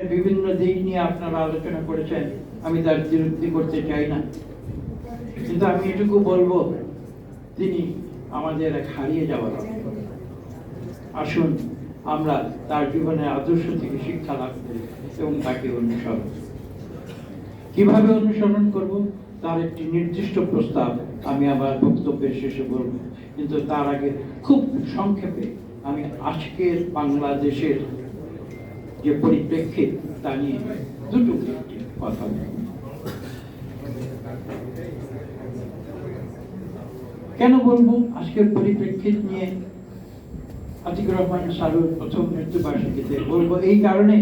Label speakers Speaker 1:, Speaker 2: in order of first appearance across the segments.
Speaker 1: বিভিন্ন দিক নিয়ে আপনারা আলোচনা করেছেন, আমি তার বিরুদ্ধে করতে চাই না। কিন্তু আমি এটুকু বলব, তিনি আমাদের এক হারিয়ে যাওয়ার। আসুন, আমরা তার জীবনের আদর্শ থেকে শিক্ষা লাভ করি এবং তাকে অনুসরণ কীভাবে অনুসরণ করব? তার একটি নির্দিষ্ট প্রস্তাব আমি আমার বক্তব্যের শেষে বলব। কিন্তু তার আগে খুব সংক্ষেপে আমি আজকের বাংলাদেশের যে পরিপ্রেক্ষিত, তা নিয়ে দুটো কথা। কেন বলব আজকের পরিপ্রেক্ষিত নিয়ে আতিকুর রহমান সারুর প্রথম মৃত্যুবার্ষিকীতে বলব এই কারণে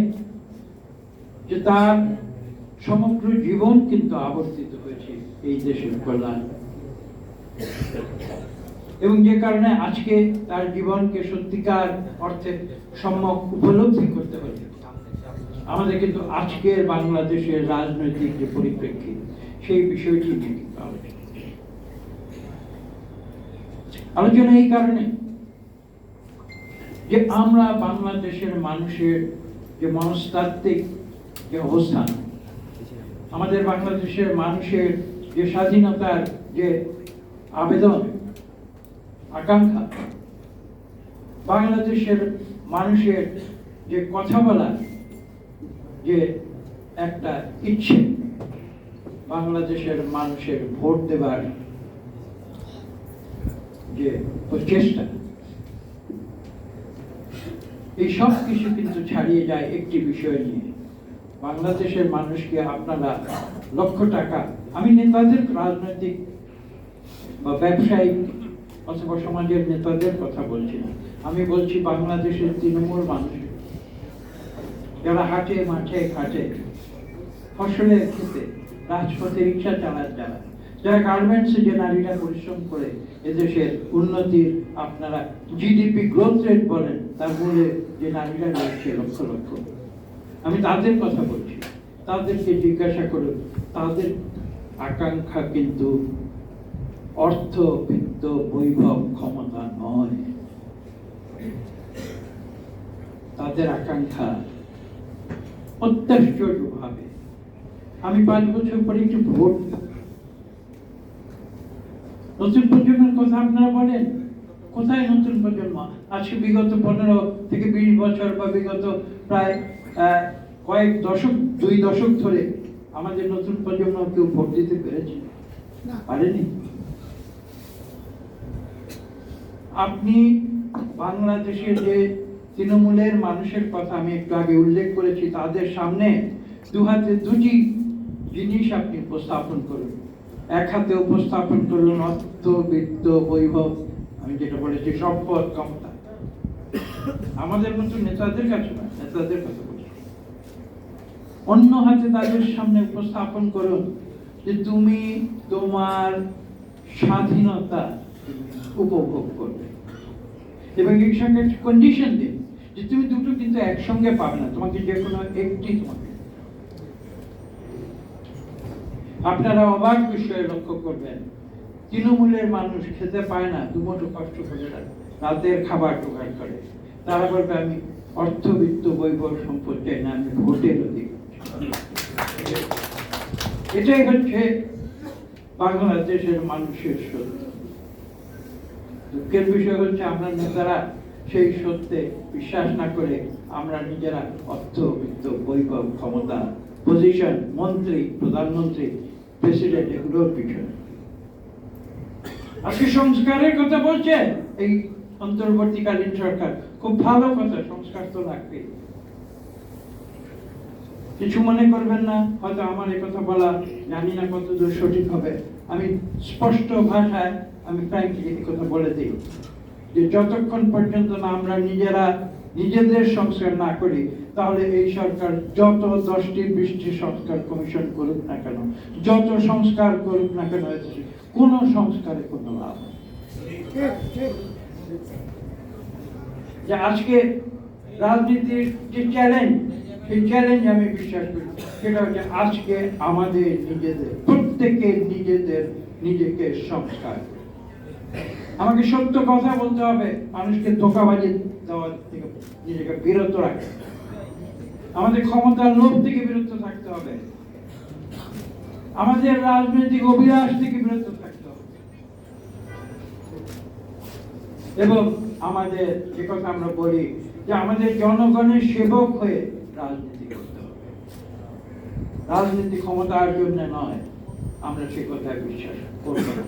Speaker 1: যে তার সমগ্র জীবন কিন্তু আবর্তিত হয়েছে এই দেশের কল্যাণ এবং যে কারণে আজকে তার জীবনকে সত্যিকার অর্থে সম্যক উপলব্ধি করতে হবে আমাদের কিন্তু আজকের বাংলাদেশের রাজনৈতিক যে পরিপ্রেক্ষিত, সেই বিষয়টি নিয়ে আলোচনা এই কারণে যে আমরা বাংলাদেশের মানুষের যে মনস্তাত্ত্বিক যে অবস্থান, আমাদের বাংলাদেশের মানুষের যে স্বাধীনতার যে আবেদন আকাঙ্ক্ষা। বাংলাদেশের মানুষের যে কথা বলার যে একটা ইচ্ছে, বাংলাদেশের মানুষের ভোট দেবার যে প্রচেষ্টা, এই সব কিছু কিন্তু ছাড়িয়ে যায় একটি বিষয় নিয়ে। বাংলাদেশের মানুষকে আপনারা লক্ষ টাকা, আমি নেতাদের রাজনৈতিক বা ব্যবসায়িক অথবা সমাজের নেতাদের কথা বলছি না। আমি বলছি, বাংলাদেশের তৃণমূল মানুষ, যারা হাটে, মাঠে, ঘাটে, ফসলের ক্ষেতে, রাজপথে রিক্সা চালান যারা যারা গার্মেন্টসে যে নারীরা পরিশ্রম করে এদেশের উন্নতির আপনারা জিডিপি গ্রোথ রেট বলেন, তার মূলে যে নারীরা রয়েছে লক্ষ লক্ষ। আমি তাদের কথা বলছি। তাদেরকে জিজ্ঞাসা করুন, তাদের আকাঙ্ক্ষা কিন্তু অর্থ বিত্ত বৈভব ক্ষমতা নয়। তাদের আকাঙ্ক্ষা অত্যাশ্চর্যভাবে আমি পাঁচ বছর পরে একটু ভোট নতুন প্রজন্মের কথা আপনারা বলেন কোথায় নতুন প্রজন্ম? আজকে বিগত পনেরো থেকে বিশ বছর বা বিগত প্রায় আহ, কয়েক দশক দুই দশক ধরে আমাদের নতুন প্রজন্ম কেউ ভোট দিতে পেরেছে? পারেনি? আপনি বাংলাদেশের যে তৃণমূলের মানুষের কথা আমি একটু আগে উল্লেখ করেছি, তাদের সামনে দু হাতে দুটি জিনিস আপনি উপস্থাপন করুন। এক হাতে উপস্থাপন করুন অর্থ, বিত্ত, বৈভব, আমি যেটা বলেছি সম্পদ, ক্ষমতা। আমাদের মতো নেতাদের কাছে না, নেতাদের কথা বলছি। অন্য হাতে তাদের সামনে উপস্থাপন করুন যে তুমি তোমার স্বাধীনতা উপভোগ করবে। এবং এর সঙ্গে একটা কন্ডিশন দিন, যে তুমি দুটো কিন্তু একসঙ্গে পাবে না, তোমাকে যে কোনো একটি তোমাকে। আপনারা অবাক বিষয়ে লক্ষ্য করবেন, তৃণমূলের মানুষ খেতে পায় না, দুমুঠো কষ্ট করে রাতের খাবার জোগাড় করে। তারা বলবে, আমি অর্থবিত্ত বৈভব সম্পদ চাই না, আমি ভোটের অধিকার এটাই হচ্ছে বাংলাদেশের মানুষের সত্য। দুঃখের বিষয় হচ্ছে আমরা নেতারা সেই সত্যে বিশ্বাস না করে আমরা নিজেরা অর্থ, বিত্ত, বৈভব, ক্ষমতা পজিশন মন্ত্রী, প্রধানমন্ত্রী প্রেসিডেন্ট এগুলোর পিছনে। আজকে সংস্কারের কথা বলছে এই অন্তর্বর্তীকালীন সরকার। খুব ভালো কথা, সংস্কার তো লাগবে কিছু মনে করবেন না, হয়তো আমার এই কথা বলা জানি না কতদূর সঠিক হবে। আমি স্পষ্ট ভাষায় আমি ফ্র্যাঙ্কলি এই কথা বলে দিই যে যতক্ষণ পর্যন্ত না আমরা নিজেরা নিজেদের সংস্কার না করি, তাহলে এই সরকার যত দশটি বিশটি সংস্কার কমিশন করুক না কেন, যত সংস্কার করুক না কেন, কোনো সংস্কারে কোনো লাভ যে আজকে রাজনীতির যে চ্যালেঞ্জ সেই চ্যালেঞ্জ আমি বিশ্বাস করি, সেটা হচ্ছে আজকে আমাদের নিজেদের, প্রত্যেকের নিজেদের নিজেকে সংস্কার। আমাকে সত্য কথা বলতে হবে। মানুষকে ধোকাবাজি দেওয়ার থেকে নিজেকে বিরত রাখতে আমাদের ক্ষমতার লোভ থেকে বিরত থাকতে হবে। আমাদের রাজনৈতিক অভিলাষ থেকে বিরত থাকতে হবে। এবং আমাদের, যে কথা আমরা বলি, যে আমাদের জনগণের সেবক হয়ে রাজনীতি করতে হবে। রাজনীতি ক্ষমতার জন্য নয়, আমরা সে কথায় বিশ্বাস করব না।